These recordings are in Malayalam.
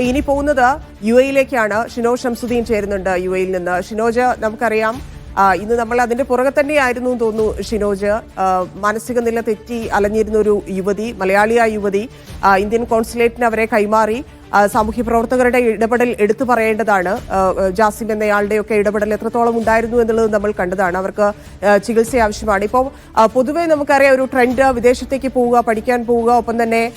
ഇനി പോകുന്നത് യു എയിലേക്കാണ് ഷിനോ ഷംസുദ്ദീൻ ചേരുന്നുണ്ട് യു എയിൽ നിന്ന്. ഷിനോജ് നമുക്കറിയാം ഇന്ന് നമ്മൾ അതിന്റെ പുറകെ തന്നെയായിരുന്നു തോന്നുന്നു ഷിനോജ്. മാനസിക നില തെറ്റി അലഞ്ഞിരുന്ന ഒരു യുവതി മലയാളിയായ യുവതി ഇന്ത്യൻ കോൺസുലേറ്റിന് അവരെ കൈമാറി. സാമൂഹ്യ പ്രവർത്തകരുടെ ഇടപെടൽ എടുത്തു പറയേണ്ടതാണ്. ജാസിം എന്നയാളുടെയൊക്കെ ഇടപെടൽ എത്രത്തോളം ഉണ്ടായിരുന്നു എന്നുള്ളത് നമ്മൾ കണ്ടതാണ്. അവർക്ക് ചികിത്സ ആവശ്യമാണ്. ഇപ്പോൾ പൊതുവേ നമുക്കറിയാം ഒരു ട്രെൻഡ് വിദേശത്തേക്ക് പോവുക പഠിക്കാൻ പോവുക ഒപ്പം തന്നെ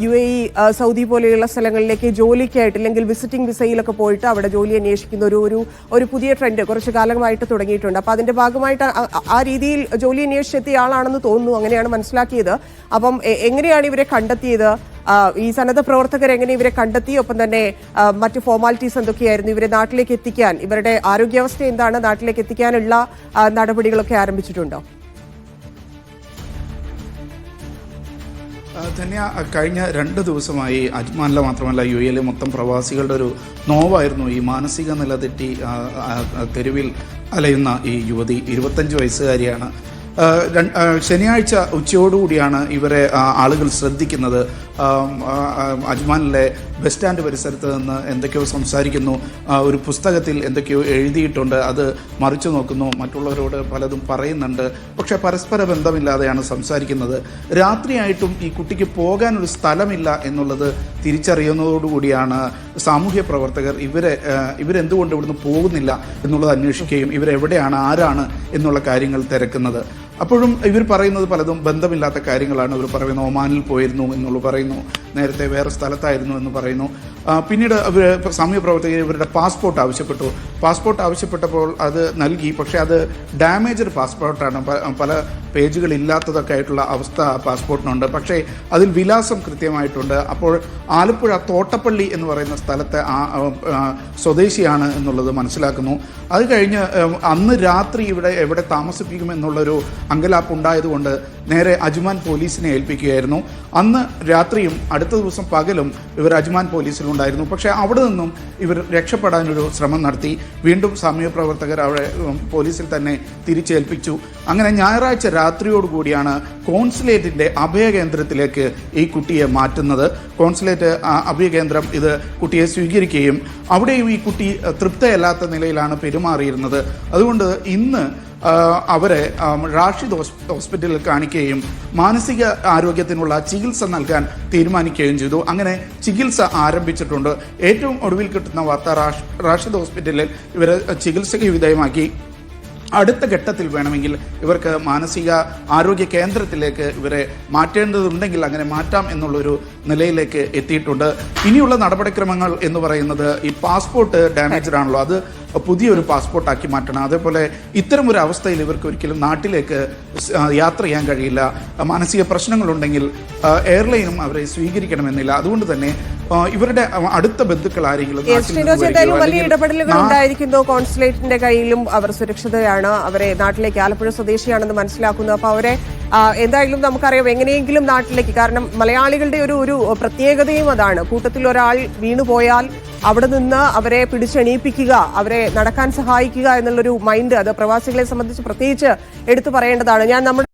യു എ ഇ സൗദി പോലെയുള്ള സ്ഥലങ്ങളിലേക്ക് ജോലിക്കായിട്ട് അല്ലെങ്കിൽ വിസിറ്റിംഗ് വിസയിലൊക്കെ പോയിട്ട് അവിടെ ജോലി അന്വേഷിക്കുന്ന ഒരു ഒരു ഒരു പുതിയ ട്രെൻഡ് കുറച്ച് കാലമായിട്ട് തുടങ്ങിയിട്ടുണ്ട്. അപ്പോൾ അതിന്റെ ഭാഗമായിട്ട് ആ- രീതിയിൽ ജോലി അന്വേഷിച്ചെത്തിയ ആളാണെന്ന് തോന്നുന്നു അങ്ങനെയാണ് മനസ്സിലാക്കിയത്. അപ്പം എങ്ങനെയാണ് ഇവരെ കണ്ടെത്തിയത്? ഈ സന്നദ്ധ പ്രവർത്തകർ എങ്ങനെ ഇവരെ കണ്ടെത്തി? ഒപ്പം തന്നെ മറ്റ് ഫോർമാലിറ്റീസ് എന്തൊക്കെയായിരുന്നു? ഇവരെ നാട്ടിലേക്ക് എത്തിക്കാൻ ഇവരുടെ ആരോഗ്യാവസ്ഥ എന്താണ്? നാട്ടിലേക്ക് എത്തിക്കാനുള്ള നടപടികളൊക്കെ ആരംഭിച്ചിട്ടുണ്ടോ? ധന്യ കഴിഞ്ഞ രണ്ട് ദിവസമായി അജ്മാനിലെ മാത്രമല്ല യു എയിലെ മൊത്തം പ്രവാസികളുടെ ഒരു നോവായിരുന്നു ഈ മാനസിക നില തെറ്റി തെരുവിൽ അലയുന്ന ഈ യുവതി. ഇരുപത്തഞ്ച് വയസ്സുകാരിയാണ് ശനിയാഴ്ച ഉച്ചയോടുകൂടിയാണ് ഇവരെ ആളുകൾ ശ്രദ്ധിക്കുന്നത്. അജ്മാനിലെ ബസ് സ്റ്റാൻഡ് പരിസരത്ത് നിന്ന് എന്തൊക്കെയോ സംസാരിക്കുന്നു. ഒരു പുസ്തകത്തിൽ എന്തൊക്കെയോ എഴുതിയിട്ടുണ്ട്. അത് മറിച്ചു നോക്കുന്നു. മറ്റുള്ളവരോട് പലതും പറയുന്നുണ്ട്. പക്ഷേ പരസ്പര ബന്ധമില്ലാതെയാണ് സംസാരിക്കുന്നത്. രാത്രിയായിട്ടും ഈ കുട്ടിക്ക് പോകാനൊരു സ്ഥലമില്ല എന്നുള്ളത് തിരിച്ചറിയുന്നതോടുകൂടിയാണ് സാമൂഹ്യ പ്രവർത്തകർ ഇവരെ ഇവരെന്തുകൊണ്ട് ഇവിടുന്ന് പോകുന്നില്ല എന്നുള്ളത് അന്വേഷിക്കുകയും ഇവരെവിടെയാണ് ആരാണ് എന്നുള്ള കാര്യങ്ങൾ തിരക്കുന്നത്. അപ്പോഴും ഇവർ പറയുന്നത് പലതും ബന്ധമില്ലാത്ത കാര്യങ്ങളാണ്. ഇവർ പറയുന്നത് ഒമാനിൽ പോയിരുന്നു എന്നുള്ളത് പറയുന്നു. നേരത്തെ വേറെ സ്ഥലത്തായിരുന്നു എന്ന് പറയുന്നു. പിന്നീട് അവർ സമയപ്രവർത്തകർ പ്രവർത്തകർ ഇവരുടെ പാസ്പോർട്ട് ആവശ്യപ്പെട്ടു. പാസ്പോർട്ട് ആവശ്യപ്പെട്ടപ്പോൾ അത് നൽകി. പക്ഷേ അത് ഡാമേജഡ് പാസ്പോർട്ടാണ്. പല പേജുകളില്ലാത്തതൊക്കെ ആയിട്ടുള്ള അവസ്ഥ പാസ്പോർട്ടിനുണ്ട്. പക്ഷേ അതിൽ വിലാസം കൃത്യമായിട്ടുണ്ട്. അപ്പോൾ ആലപ്പുഴ തോട്ടപ്പള്ളി എന്ന് പറയുന്ന സ്ഥലത്തെ സ്വദേശിയാണ് എന്നുള്ളത് മനസ്സിലാക്കുന്നു. അത് കഴിഞ്ഞ് അന്ന് രാത്രി ഇവിടെ എവിടെ താമസിപ്പിക്കുമെന്നുള്ളൊരു അങ്കലാപ്പ് ഉണ്ടായതുകൊണ്ട് നേരെ അജ്മാൻ പോലീസിനെ ഏൽപ്പിക്കുകയായിരുന്നു. അന്ന് രാത്രിയും അടുത്ത ദിവസം പകലും ഇവർ അജ്മാൻ പോലീസിലുണ്ടായിരുന്നു. പക്ഷെ അവിടെ നിന്നും ഇവർ രക്ഷപ്പെടാനൊരു ശ്രമം നടത്തി. വീണ്ടും സമയപ്രവർത്തകർ പ്രവർത്തകർ അവിടെ പോലീസിൽ തന്നെ തിരിച്ചേൽപ്പിച്ചു. അങ്ങനെ ഞായറാഴ്ച രാത്രിയോടുകൂടിയാണ് കോൺസുലേറ്റിന്റെ അഭയകേന്ദ്രത്തിലേക്ക് ഈ കുട്ടിയെ മാറ്റുന്നത്. കോൺസുലേറ്റ് അഭയകേന്ദ്രം ഇത് കുട്ടിയെ സ്വീകരിക്കുകയും അവിടെയും ഈ കുട്ടി തൃപ്തയല്ലാത്ത നിലയിലാണ് പെരുമാറിയിരുന്നത്. അതുകൊണ്ട് ഇന്ന് അവരെ റാഷിദ് ഹോസ്പിറ്റലിൽ കാണിക്കുകയും മാനസിക ആരോഗ്യത്തിനുള്ള ചികിത്സ നൽകാൻ തീരുമാനിക്കുകയും ചെയ്തു. അങ്ങനെ ചികിത്സ ആരംഭിച്ചിട്ടുണ്ട്. ഏറ്റവും ഒടുവിൽ കിട്ടുന്ന വാർത്ത റാഷിദ് ഹോസ്പിറ്റലിൽ ഇവരെ ചികിത്സയ്ക്ക് വിധേയമാക്കി. അടുത്ത ഘട്ടത്തിൽ വേണമെങ്കിൽ ഇവർക്ക് മാനസിക ആരോഗ്യ കേന്ദ്രത്തിലേക്ക് ഇവരെ മാറ്റേണ്ടതുണ്ടെങ്കിൽ അങ്ങനെ മാറ്റാം എന്നുള്ളൊരു നിലയിലേക്ക് എത്തിയിട്ടുണ്ട്. ഇനിയുള്ള നടപടിക്രമങ്ങൾ എന്ന് പറയുന്നത് ഈ പാസ്പോർട്ട് ഡാമേജ്ഡ് ആണല്ലോ. അത് പുതിയൊരു പാസ്പോർട്ടാക്കി മാറ്റണം. അതേപോലെ ഇത്തരം ഒരു അവസ്ഥയിൽ ഇവർക്ക് ഒരിക്കലും നാട്ടിലേക്ക് യാത്ര ചെയ്യാൻ കഴിയില്ല. മാനസിക പ്രശ്നങ്ങളുണ്ടെങ്കിൽ എയർലൈനും അവരെ സ്വീകരിക്കണമെന്നില്ല. അതുകൊണ്ട് തന്നെ ഇവരുടെ അടുത്ത ബന്ധുക്കൾ ആരെങ്കിലും വലിയ ഇടപെടലുകൾ ഉണ്ടായിരിക്കുന്നു. കോൺസുലേറ്റിന്റെ കയ്യിലും അവർ സുരക്ഷിതയാണ്. അവരെ നാട്ടിലേക്ക് ആലപ്പുഴ സ്വദേശിയാണെന്ന് മനസ്സിലാക്കുന്നു. അപ്പൊ അവരെ എന്തായാലും നമുക്കറിയാം എങ്ങനെയെങ്കിലും നാട്ടിലേക്ക്. കാരണം മലയാളികളുടെ ഒരു ഒരു പ്രത്യേകതയും അതാണ്. കൂട്ടത്തിൽ ഒരാൾ വീണുപോയാൽ അവിടെ നിന്ന് അവരെ പിടിച്ചെണീപ്പിക്കുക അവരെ നടക്കാൻ സഹായിക്കുക എന്നുള്ളൊരു മൈൻഡ് അത് പ്രവാസികളെ സംബന്ധിച്ച് പ്രത്യേകിച്ച് എടുത്തു പറയേണ്ടതാണ്. ഞാൻ നമ്മുടെ